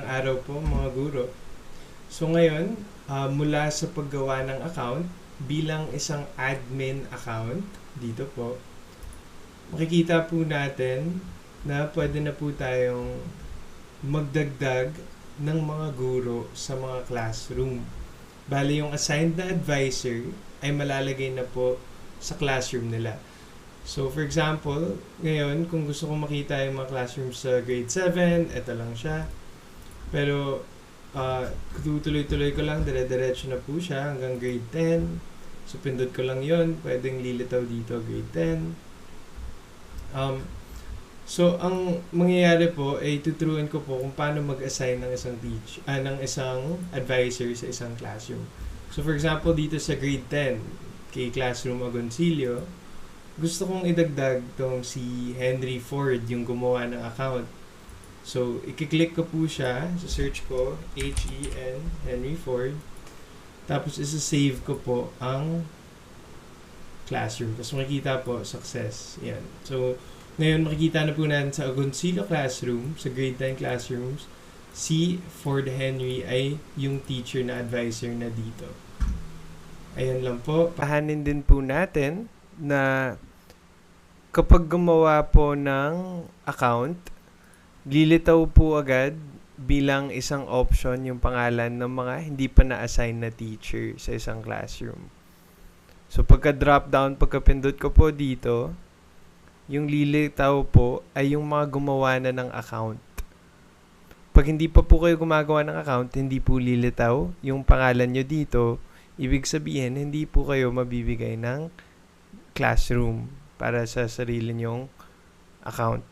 araw po mga guro. So ngayon, ah, mula sa paggawa ng account, bilang isang admin account, dito po, makikita po natin na pwede na po tayong magdagdag ng mga guro sa mga classroom. Bali, yung assigned na advisor ay malalagay na po sa classroom nila. So, for example, ngayon, kung gusto kong makita yung mga classroom sa grade 7, eto lang siya. Pero, uh, tutuloy-tuloy ko lang, dire-diretso na po siya hanggang grade 10. So, pindot ko lang yon Pwedeng lilitaw dito, grade 10. Um, so, ang mangyayari po ay tuturuan ko po kung paano mag-assign ng isang teach, ah, ng isang advisor sa isang classroom. So, for example, dito sa grade 10, kay Classroom Agoncillo, gusto kong idagdag tong si Henry Ford, yung gumawa ng account. So, i-click ko po siya sa search ko, H-E-N, Henry Ford. Tapos, isa-save ko po ang classroom. Tapos, makikita po, success. Yan. So, ngayon, makikita na po natin sa Agoncillo Classroom, sa grade 10 classrooms, si Ford Henry ay yung teacher na advisor na dito. Ayan lang po. Pahanin din po natin na kapag gumawa po ng account, lilitaw po agad bilang isang option yung pangalan ng mga hindi pa na-assign na teacher sa isang classroom. So pagka-drop down, pagka-pindot ko po dito, yung lilitaw po ay yung mga gumawa na ng account. Pag hindi pa po kayo gumagawa ng account, hindi po lilitaw yung pangalan nyo dito. Ibig sabihin, hindi po kayo mabibigay ng classroom para sa sarili nyong account.